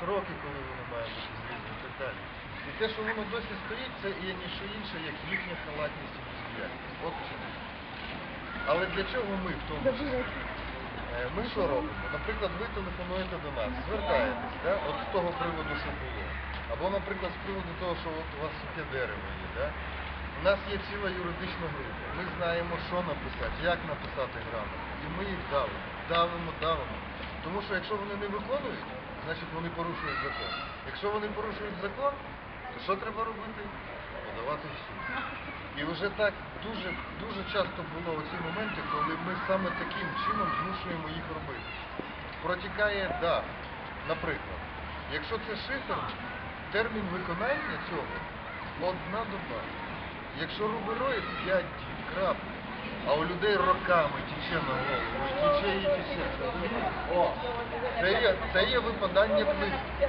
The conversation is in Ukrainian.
сроки, коли воно має бути зрізано і так далі. І те, що воно досі стоїть, це є ніщо інше, як їхня халатність і бездіяльність. От чому. Але для чого ми в тому числі? Е, Ми що робимо? Наприклад, ви телефонуєте до нас, звертаєтесь, да? от з того приводу, що було. Або, наприклад, з приводу того, що от у вас сухе дерево є. Да? У нас є ціла юридична група. Ми знаємо, що написати, як написати грамотно. І ми їх давимо, давимо, давимо. Тому що якщо вони не виконують, значить вони порушують закон. Якщо вони порушують закон, то що треба робити? Подавати в суд. І вже так дуже дуже часто було оці моменти, коли ми саме таким чином змушуємо їх робити. Протікає дах, наприклад. Якщо це шифер, термін виконання цього одна доба. Якщо рубероїд 5 діб, крапка. А у людей роками тече на голову, тече і тече. Це є, це випадання плитки.